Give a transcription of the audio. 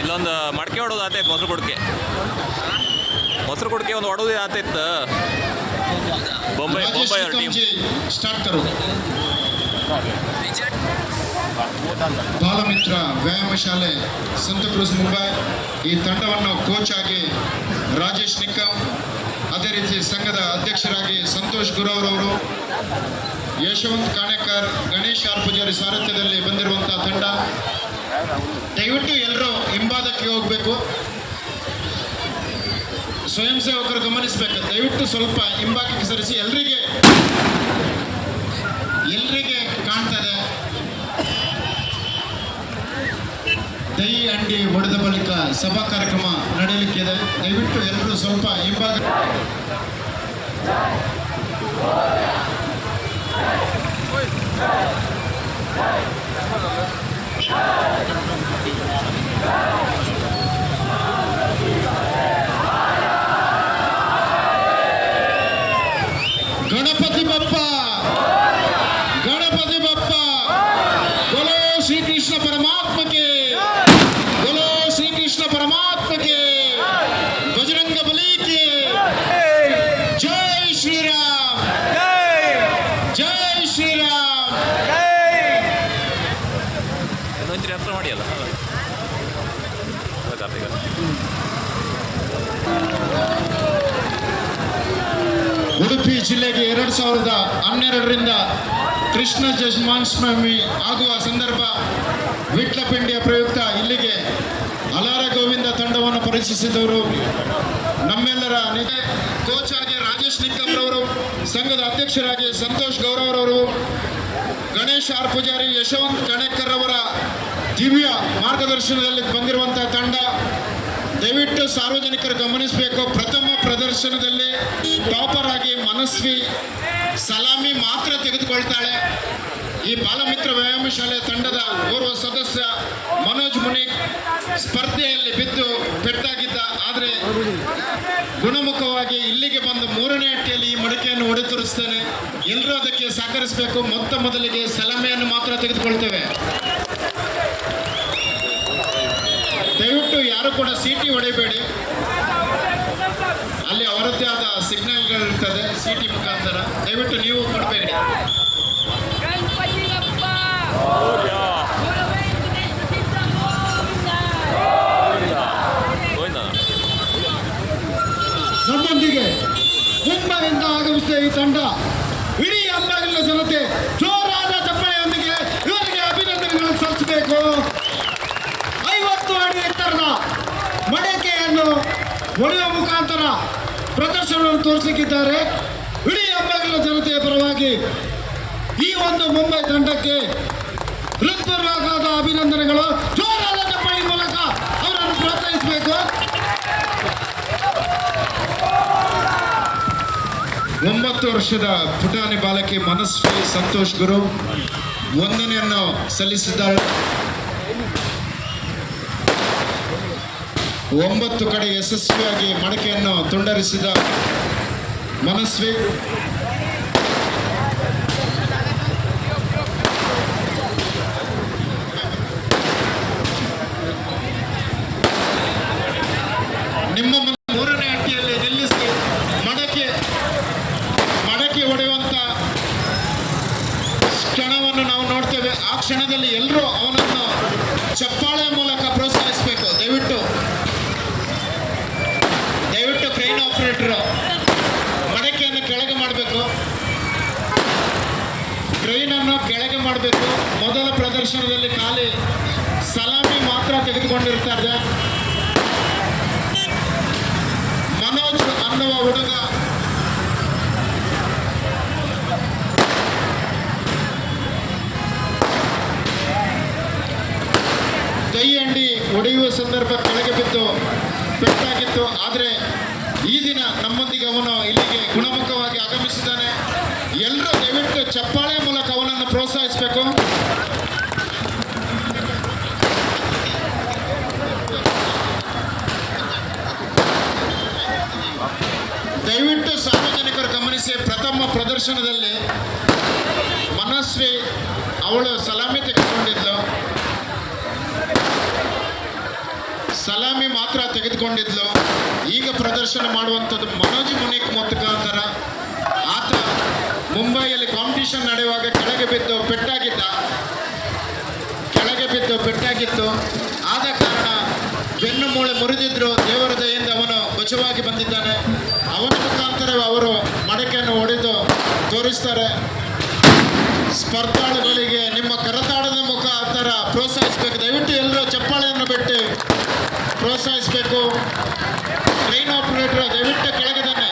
ಇಲ್ಲೊಂದು ಮಡಕೆ ಹೊಡೋದು ಆತೈತೆ ಮೊಸರು ಕುಡಿಕೆ. ಮೊಸರು ಕುಡಿಕೆ ಒಂದು ಹೊಡೋದು ಆತೈತೆ ಬೊಂಬೈ ಬೊಂಬೈ ಅವ್ರ ಟೀಮ್ ಸ್ಟಾರ್ಟ್ ಕರೋ ಬಾಲಮಿತ್ರ ವ್ಯಾಯಾಮ ಶಾಲೆ ಸಂತಕ್ರೂಸ್ ಮುಂಬೈ. ಈ ತಂಡವನ್ನು ಕೋಚ್ ಆಗಿ ರಾಜೇಶ್ ನಿಕ್ಕಂ ಅದೇ ರೀತಿ ಸಂಘದ ಅಧ್ಯಕ್ಷರಾಗಿ ಸಂತೋಷ್ ಗುರವ್ರವರು ಯಶವಂತ್ ಕಾಣೇಕರ್ ಗಣೇಶ್ ಆರ್ ಪೂಜಾರಿ ಸಾರಥ್ಯದಲ್ಲಿ ಬಂದಿರುವಂತಹ ತಂಡ. ದಯವಿಟ್ಟು ಎಲ್ಲರೂ ಹಿಂಬಾದಕ್ಕೆ ಹೋಗಬೇಕು. ಸ್ವಯಂ ಸೇವಕರು ಗಮನಿಸಬೇಕು. ದಯವಿಟ್ಟು ಸ್ವಲ್ಪ ಹಿಂಬಾಕಿಗೆ ಸರಿಸಿ ಎಲ್ರಿಗೆ ಎಲ್ರಿಗೆ ಕಾಣ್ತದೆ. ದೈ ಅಂಡಿ ಹೊಡೆದ ಬಳಿಕ ಸಭಾ ಕಾರ್ಯಕ್ರಮ ನಡೆಯಲಿಕ್ಕಿದೆ. ದಯವಿಟ್ಟು ಎಲ್ಲರೂ ಸ್ವಲ್ಪ ಹಿಂಭಾಗ ಶ್ರೀಕೃಷ್ಣ ಪರಮಾತ್ಮಕ್ಕೆ. ಬಲೋ ಶ್ರೀಕೃಷ್ಣ ಪರಮಾತ್ಮಕ್ಕೆ. ಬಜರಂಗ ಬಲಿಕೆ ಜೈ ಶ್ರೀರಾಮ್. ಜೈ ಶ್ರೀರಾಮ್. ಹತ್ರ ಮಾಡಿ ಅಲ್ಲ ಉಡುಪಿ ಜಿಲ್ಲೆಗೆ ಎರಡು ಸಾವಿರದ ಹನ್ನೆರಡರಿಂದ ಕೃಷ್ಣ ಜನ್ಮಾಷ್ಟಮಿ ಆಗುವ ಸಂದರ್ಭ ವಿಟ್ಲಪಿಂಡಿಯ ಪ್ರಯುಕ್ತ ಇಲ್ಲಿಗೆ ಅಲಾರ ಗೋವಿಂದ ತಂಡವನ್ನು ಪರಿಚಯಿಸಿದವರು ನಮ್ಮೆಲ್ಲರ ನಿಜ ಕೋಚ್ ಆಗಿ ರಾಜೇಶ್ ನಿಕ್ಕಪ್ಪರವರು ಸಂಘದ ಅಧ್ಯಕ್ಷರಾಗಿ ಸಂತೋಷ್ ಗೌರವರವರು ಗಣೇಶ್ ಆರ್ ಪೂಜಾರಿ ಯಶವಂತ್ ಕಣೇಕರ್ ಅವರ ದಿವ್ಯ ಮಾರ್ಗದರ್ಶನದಲ್ಲಿ ಬಂದಿರುವಂತಹ ತಂಡ. ದಯವಿಟ್ಟು ಸಾರ್ವಜನಿಕರು ಗಮನಿಸಬೇಕು. ಪ್ರಥಮ ಪ್ರದರ್ಶನದಲ್ಲಿ ಟಾಪರ್ ಆಗಿ ಮನಸ್ವಿ ಸಲಾಮಿ ಮಾತ್ರ ತೆಗೆದುಕೊಳ್ತಾಳೆ. ಈ ಬಾಲಮಿತ್ರ ವ್ಯಾಯಾಮ ಶಾಲೆ ತಂಡದ ಓರ್ವ ಸದಸ್ಯ ಮನೋಜ್ ಮುನಿಕ್ ಸ್ಪರ್ಧೆಯಲ್ಲಿ ಬಿದ್ದು ಪೆಟ್ಟಾಗಿದ್ದ. ಆದರೆ ಗುಣಮುಖವಾಗಿ ಇಲ್ಲಿಗೆ ಬಂದು ಮೂರನೇ ಅಟ್ಟಿಯಲ್ಲಿ ಈ ಮಡಿಕೆಯನ್ನು ಹೊಡೆತರಿಸ್ತೇನೆ. ಎಲ್ಲರೂ ಅದಕ್ಕೆ ಸಹಕರಿಸಬೇಕು. ಮೊತ್ತ ಮೊದಲಿಗೆ ಸಲಮೆಯನ್ನು ಮಾತ್ರ ತೆಗೆದುಕೊಳ್ತೇವೆ. ದಯವಿಟ್ಟು ಯಾರು ಕೂಡ ಸೀಟಿ ಹೊಡೆಯಬೇಡಿ. ಆದ ಸಿಗ್ನಲ್ಗಳಿರ್ತದೆ ಸಿಟಿ ಮುಖಾಂತರ. ದಯವಿಟ್ಟು ನೀವು ಕೊಡಬೇಡಿ. ನಮ್ಮೊಂದಿಗೆ ಮುಂಬೈಯಿಂದ ಆಗಮಿಸಿದ ಈ ತಂಡ ಇಡೀ ಅಂಬಾಗಿಲಿನ ಜನತೆ ಜೋರಾದ ಚಪ್ಪಳೆಯೊಂದಿಗೆ ಇವರಿಗೆ ಅಭಿನಂದನೆಗಳನ್ನು ಸಲ್ಲಿಸಬೇಕು. ಐವತ್ತು ಅಡಿ ಎತ್ತರದ ಮಡಕೆಯನ್ನು ಹೊಡೆಯುವ ಮುಖಾಂತರ ಪ್ರದರ್ಶನವನ್ನು ತೋರಿಸಲಿಕ್ಕಿದ್ದಾರೆ. ಇಡೀ ಹಬ್ಬಗಳ ಜನತೆಯ ಪರವಾಗಿ ಈ ಒಂದು ಮುಂಬೈ ತಂಡಕ್ಕೆ ಹೃತ್ಪೂರ್ವಕವಾದ ಅಭಿನಂದನೆಗಳು. ಜೋರಾದ ಮೂಲಕ ಅವರನ್ನು ಪ್ರೋತ್ಸಾಹಿಸಬೇಕು. ಒಂಬತ್ತು ವರ್ಷದ ಪುಟಾಣಿ ಬಾಲಕಿ ಮನಸ್ವಿ ಸಂತೋಷ್ ಗುರು, ವಂದನೆಯನ್ನು ಸಲ್ಲಿಸಿದ್ದಾಳೆ ಒಂಬತ್ತು ಕಡೆ ಯಶಸ್ವಿಯಾಗಿ ಮಡಕೆಯನ್ನು ತುಂಡರಿಸಿದ ಮನಸ್ವಿ. ನಿಮ್ಮ ಮೂರನೇ ಅಟ್ಟಿಯಲ್ಲಿ ನಿಲ್ಲಿಸಿ ಮಡಕೆ ಮಡಕೆ ಹೊಡೆಯುವಂತ ಕ್ಷಣವನ್ನು ನಾವು ನೋಡ್ತೇವೆ. ಆ ಕ್ಷಣದಲ್ಲಿ ಎಲ್ಲರೂ ಅವನನ್ನು ಚಪ್ಪಾಳೆ ಮೂಲಕ ಪ್ರೋತ್ಸಾಹಿಸಬೇಕು ದಯವಿಟ್ಟು ದಯವಿಟ್ಟು ಕ್ರೈನ್ ಆಪರೇಟರ್ ಮಡಕೆಯನ್ನು ಕೆಳಗೆ ಮಾಡಬೇಕು. ಟ್ರೈನನ್ನು ಕೆಳಗೆ ಮಾಡಬೇಕು. ಮೊದಲ ಪ್ರದರ್ಶನದಲ್ಲಿ ಖಾಲಿ ಸಲಾಮಿ ಮಾತ್ರ ತೆಗೆದುಕೊಂಡಿರ್ತಾರೆ ಮನೋಜ್ ಅನ್ನುವ ಹುಡುಗ. ಕೈ ಅಂಡಿ ಹೊಡೆಯುವ ಸಂದರ್ಭ ಕೆಳಗೆ ಬಿದ್ದು ಪೆಟ್ಟಾಗಿತ್ತು. ಆದರೆ ಈ ದಿನ ನಮ್ಮೊಂದಿಗೆ ಅವನು ಇಲ್ಲಿಗೆ ಗುಣಮುಖವಾಗಿ ಆಗಮಿಸಿದ್ದಾನೆ. ಎಲ್ಲರೂ ದಯವಿಟ್ಟು ಚಪ್ಪಾಳೆ ಮೂಲಕ ಅವನನ್ನು ಪ್ರೋತ್ಸಾಹಿಸಬೇಕು. ದಯವಿಟ್ಟು ಸಾರ್ವಜನಿಕರು ಗಮನಿಸಿ, ಪ್ರಥಮ ಪ್ರದರ್ಶನದಲ್ಲಿ ಮನಸ್ವಿ ಅವಳು ಸಲಾಮಿ ತೆಗೆದುಕೊಂಡಿದ್ಲು. ಸಲಾಮಿ ಮಾತ್ರ ತೆಗೆದುಕೊಂಡಿದ್ಲು. ಈಗ ಪ್ರದರ್ಶನ ಮಾಡುವಂಥದ್ದು ಮನೋಜಿ ಮುನಿಕ್ ಮುಖಾಂತರ ಆತ ಮುಂಬೈಯಲ್ಲಿ ಕಾಂಪಿಟೇಷನ್ ನಡೆಯುವಾಗ ಕೆಳಗೆ ಬಿದ್ದು ಪೆಟ್ಟಾಗಿದ್ದ. ಕೆಳಗೆ ಬಿದ್ದು ಪೆಟ್ಟಾಗಿತ್ತು. ಆದ ಕಾರಣ ಬೆನ್ನು ಮೂಳೆ ಮುರಿದಿದ್ರು. ದೇವರ ದಯಿಂದ ಅವನು ಬಚವಾಗಿ ಬಂದಿದ್ದಾನೆ. ಅವನ ಮುಖಾಂತರ ಅವರು ಮಡಕೆಯನ್ನು ಹೊಡೆದು ತೋರಿಸ್ತಾರೆ. ಸ್ಪರ್ಧಾಳುಗಳಿಗೆ ನಿಮ್ಮ ಕರತಾಡದ ಮುಖಾಂತರ ಪ್ರೋತ್ಸಾಹಿಸಬೇಕು. ಪ್ರೋತ್ಸಾಹಿಸಬೇಕು. ಟ್ರೈನ್ ಆಪರೇಟರ್ ದಯವಿಟ್ಟು ಕೆಳಗಿದ್ದಾನೆ